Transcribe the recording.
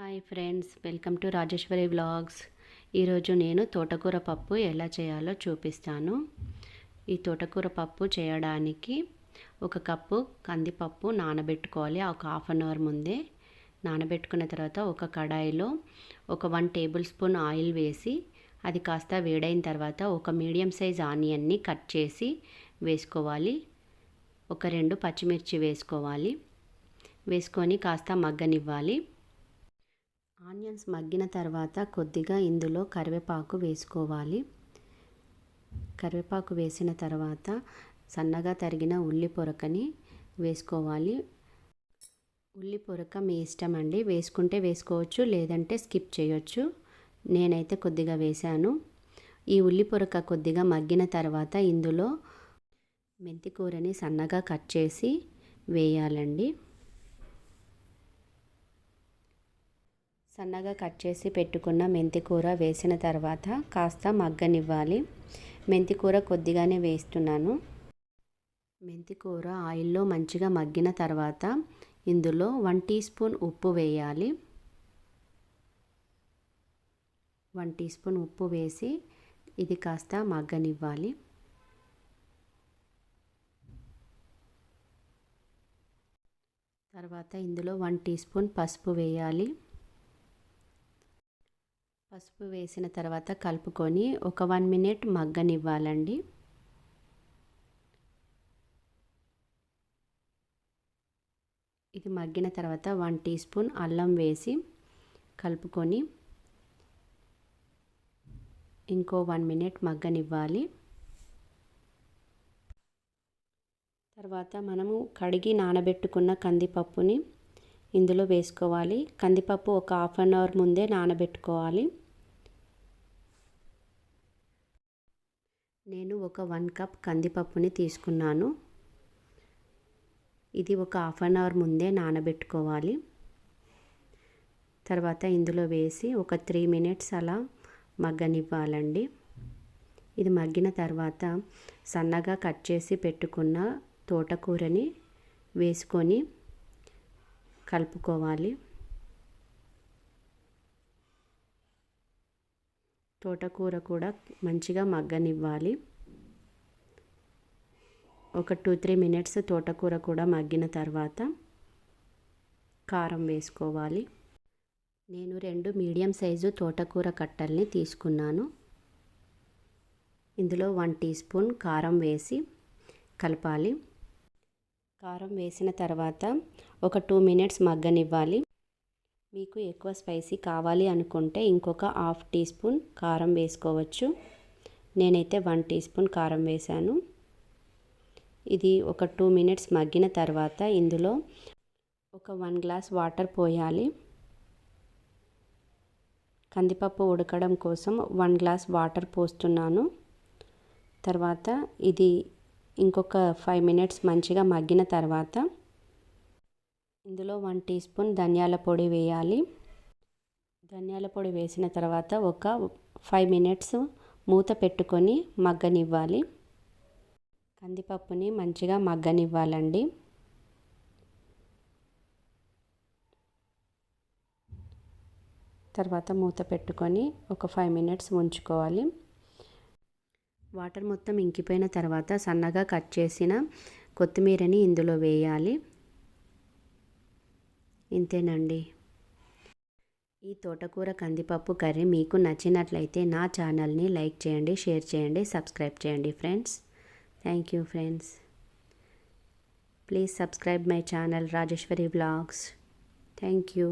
Hi friends welcome to Rajeshwari vlogs ఈరోజు నేను తోటకూర పప్పు ఎలా చేయాలో చూపిస్తాను. ఈ తోటకూర పప్పు చేయడానికి ఒక కప్పు కందిపప్పు నానబెట్టుకోవాలి. ఒక హాఫ్ అన్ అవర్ ముందే నానబెట్టుకున్న తర్వాత ఒక కడాయిలో ఒక వన్ టేబుల్ స్పూన్ ఆయిల్ వేసి అది కాస్త వేడైన తర్వాత ఒక మీడియం సైజ్ ఆనియన్ని కట్ చేసి వేసుకోవాలి. ఒక రెండు పచ్చిమిర్చి వేసుకోవాలి. వేసుకొని కాస్త మగ్గనివ్వాలి. ఆనియన్స్ మగ్గిన తర్వాత కొద్దిగా ఇందులో కరివేపాకు వేసుకోవాలి. కరివేపాకు వేసిన తర్వాత సన్నగా తరిగిన ఉల్లి పొరకని వేసుకోవాలి. ఉల్లి పొరక మీ ఇష్టం అండి. వేసుకుంటే వేసుకోవచ్చు లేదంటే స్కిప్ చేయొచ్చు. నేనైతే కొద్దిగా వేశాను. ఈ ఉల్లి పొరక కొద్దిగా మగ్గిన తర్వాత ఇందులో మెంతికూరని సన్నగా కట్ చేసి వేయాలండి. సన్నగా కట్ చేసి పెట్టుకున్న మెంతి కూర వేసిన తర్వాత కాస్త మగ్గనివ్వాలి. మెంతి కూర కొద్దిగానే వేస్తున్నాను. మెంతి కూర ఆయిల్లో మంచిగా మగ్గిన తర్వాత ఇందులో వన్ టీ స్పూన్ ఉప్పు వేయాలి. వన్ టీ స్పూన్ ఉప్పు వేసి ఇది కాస్త మగ్గనివ్వాలి. తర్వాత ఇందులో వన్ టీ స్పూన్ పసుపు వేయాలి. పసుపు వేసిన తర్వాత కలుపుకొని ఒక వన్ మినిట్ మగ్గనివ్వాలండి. ఇది మగ్గిన తర్వాత వన్ టీ స్పూన్ అల్లం వేసి కలుపుకొని ఇంకో వన్ మినిట్ మగ్గనివ్వాలి. తర్వాత మనము కడిగి నానబెట్టుకున్న కందిపప్పుని ఇందులో వేసుకోవాలి. కందిపప్పు ఒక హాఫ్ అన్ అవర్ ముందే నానబెట్టుకోవాలి. నేను ఒక వన్ కప్ కందిపప్పుని తీసుకున్నాను. ఇది ఒక హాఫ్ అన్ అవర్ ముందే నానబెట్టుకోవాలి. తర్వాత ఇందులో వేసి ఒక త్రీ మినిట్స్ అలా మగ్గనివ్వాలండి. ఇది మగ్గిన తర్వాత సన్నగా కట్ చేసి పెట్టుకున్న తోటకూరని వేసుకొని కలుపుకోవాలి. తోటకూర కూడా మంచిగా మగ్గనివ్వాలి. ఒక టూ త్రీ మినిట్స్ తోటకూర కూడా మగ్గిన తర్వాత కారం వేసుకోవాలి. నేను రెండు మీడియం సైజు తోటకూర కట్టల్ని తీసుకున్నాను. ఇందులో వన్ టీ స్పూన్ కారం వేసి కలపాలి. కారం వేసిన తర్వాత ఒక టూ మినిట్స్ మగ్గనివ్వాలి. మీకు ఎక్కువ స్పైసీ కావాలి అనుకుంటే ఇంకొక హాఫ్ టీ స్పూన్ కారం వేసుకోవచ్చు. నేనైతే వన్ టీ స్పూన్ కారం వేశాను. ఇది ఒక టూ మినిట్స్ మగ్గిన తర్వాత ఇందులో ఒక వన్ గ్లాస్ వాటర్ పోయాలి. కందిపప్పు ఉడకడం కోసం వన్ గ్లాస్ వాటర్ పోస్తున్నాను. తర్వాత ఇది ఇంకొక ఫైవ్ మినిట్స్ మంచిగా మగ్గిన తర్వాత ఇందులో వన్ టీ స్పూన్ ధనియాల పొడి వేయాలి. ధనియాల పొడి వేసిన తర్వాత ఒక ఫైవ్ మినిట్స్ మూత పెట్టుకొని మగ్గనివ్వాలి. కందిపప్పుని మంచిగా మగ్గనివ్వాలండి. తర్వాత మూత పెట్టుకొని ఒక ఫైవ్ మినిట్స్ ఉంచుకోవాలి వాటర్ మొత్తం ఇంకిపోయిన తర్వాత సన్నగా కట్ చేసిన కొత్తిమీరని ఇందులో వేయాలి. ఇంతేనండి. ఈ తోటకూర కందిపప్పు కర్రీ మీకు నచ్చినట్లయితే నా ఛానల్ని లైక్ చేయండి షేర్ చేయండి సబ్స్క్రైబ్ చేయండి friends. Thank you friends. Please subscribe my channel Rajeshwari blogs thank you.